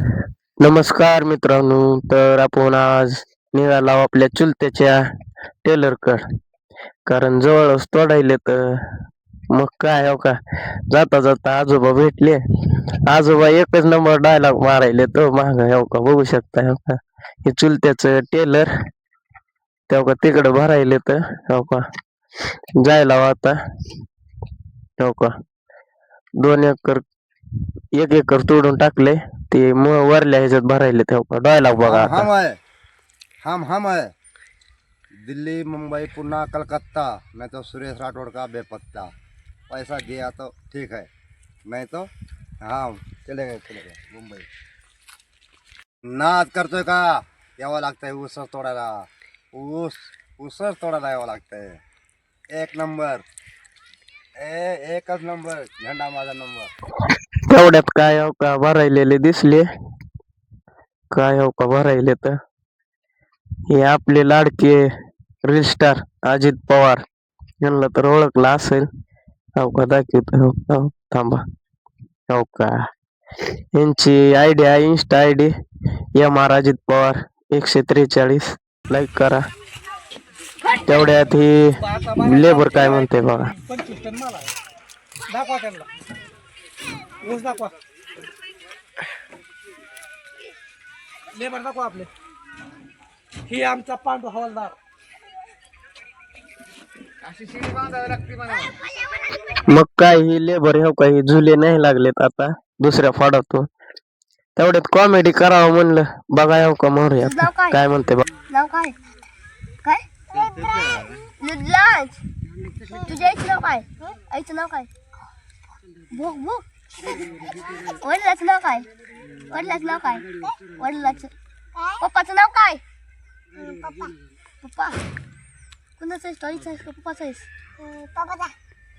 नमस्कार मित्रांनो तर आपण आज निघाला आपल्या चुलत्याच्या टेलरकड कारण जवळच तोडायले तर मग काय हो का? जाता जाता आजोबा भेटले. आजोबा एकच नंबर डायलॉग मारायले तो माग हो का? बघू शकता हो का? हे चुलत्याचं टेलर तेव्हा हो का तिकडं भरायले तर हो का? जायला आता हो का? दोन एकर एक एकर तोडून टाकले. ते मग वरल्या ह्याच्यात भरायले तेव्हा डायलॉग बघा हम आता. हम है हम हम है दिल्ली मुंबई पुणे कलकत्ता. मैं तो सुरेश राठौड़ का बेपत्ता? पैसा दिया तो ठीक है नहीं तो हाँ चले गए चले गए मुंबई. नाद करतोय का? यावं लागतंय ऊस तोडायला. ऊस ऊसच तोडायला यावं लागतंय. एक नंबर. ए एकच नंबर झेंडा माझा नंबर. तेवढ्यात काय हो का भरायलेले दिसले? काय हो का भरायले तर? हे आपले लाडके रील स्टार अजित पवार. यांना तर ओळखला असेल. हो का? दाखवतो हो का हो, थांबा. हो का? यांची आयडी आहे insta I D M R Ajit Pawar एकशे त्रेचाळीस. लाईक करा. तेवढ्यात ही लेबर काय म्हणते बघा. पंचवीस टन माल आहे दाखवा त्यांना. ऊस दाखवा. लेबर दाखवा आपले. ही आमचा पांडू हवालदार. मग काय ही लेबर हे काही झुले नाही लागलेत आता दुसऱ्या फाडातून. तेवढ्यात कॉमेडी करावं म्हणलं. बघा हो का मोर काय? म्हणते बघ. काय? काय? लुजलाज तुझ्या आईचं नाव काय आईचं नाव काय भूक भूक वडिलाचं नाव काय वडिलाचं नाव काय वडिलाचं पप्पाचं नाव काय पप्पा कुणाचं आहेस आईचं आहेस का पप्पाचं आहेस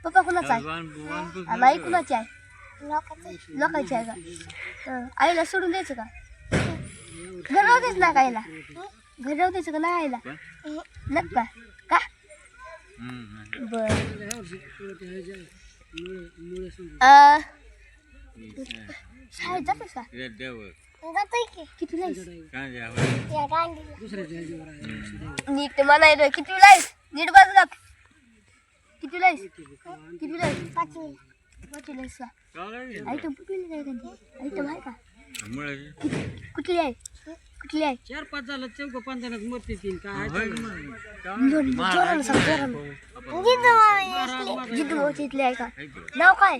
पप्पा कुणाचा आहे आणि आई कुणाची आहे लोकांची आहे का. आईला सोडून द्यायचं का घर राहू द्यायचं ना का आईला घर राहू द्यायचं का? नाही आईला नक. का? बर. शाळेत जातोस का जातोय की. किती लाईस? नीट म्हणायला किती लाईस? नीट बस गप. किती लाईस? किती लाईस? पाचवी. पाचवी लाईस का? आयटम कुठली काय का आहे का? कुठली आहे? कुठली आहे? चार पाच झालं चौक पंधराच मरते तीन काय जोरानं सांग जिद्द मोठीतली आहे का? नाव काय?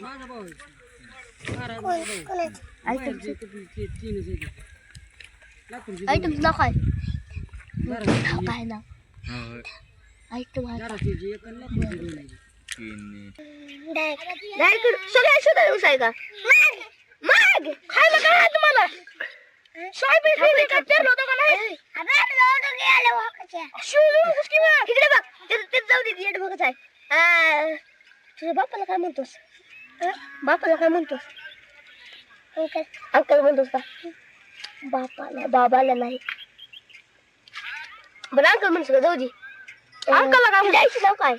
आयटमचं आयटमचं नाव काय? नाव काय नाव? सगळ्या शोधायला उसाय का? मग! तुम्हाला सोयाबीन सोयाबीन काय पेरलं होतं का नाही. शिव, हुसकी बघ. इकडे बघ ते- ते जाऊ दे येड बघत आहे. आ, तुझ्या बापाला काय म्हणतोस? बापाला काय म्हणतोस? अंकल. म्हणतोस का? बापाला बाबाला नाही. बरं अंकल म्हणतो का? जाऊ दे. अंकलला काय आईचं नाव काय?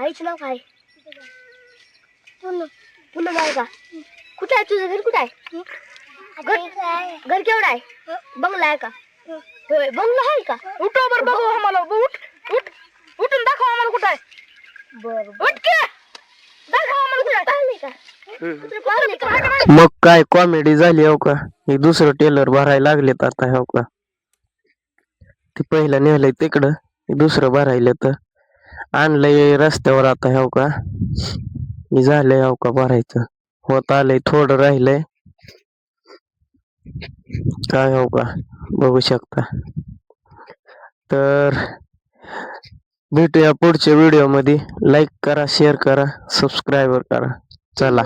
आईचं नाव काय? पुन्हा पुन्हा आहे का? कुठं आहे? तुझं घर कुठं आहे? घर घर केवढं आहे? बंगला आहे का? होय बंगला आहे का? उठो बरं बघू आम्हाला. उठ उठ. उठून दाखव आम्हाला कुठं आहे. बर उठ के. दाखव आम्हाला कुठं पाहिले का? कुठं पाहिले का? मग काय कॉमेडी झाली हो का? हे दुसरं टेलर भरायला लागलेत आता हो का? ते पहिलं नेलंय तिकडं हे दुसरं भरायलं तर आणलंय रस्त्यावर आता हो का? हे झालंय हो का भरायचं. होत आलंय थोडं राहिलंय. काय हो का बघू शकता. तर भेटूया पुढच्या व्हिडिओमध्ये. लाईक करा शेअर करा सबस्क्राईबर करा. चला.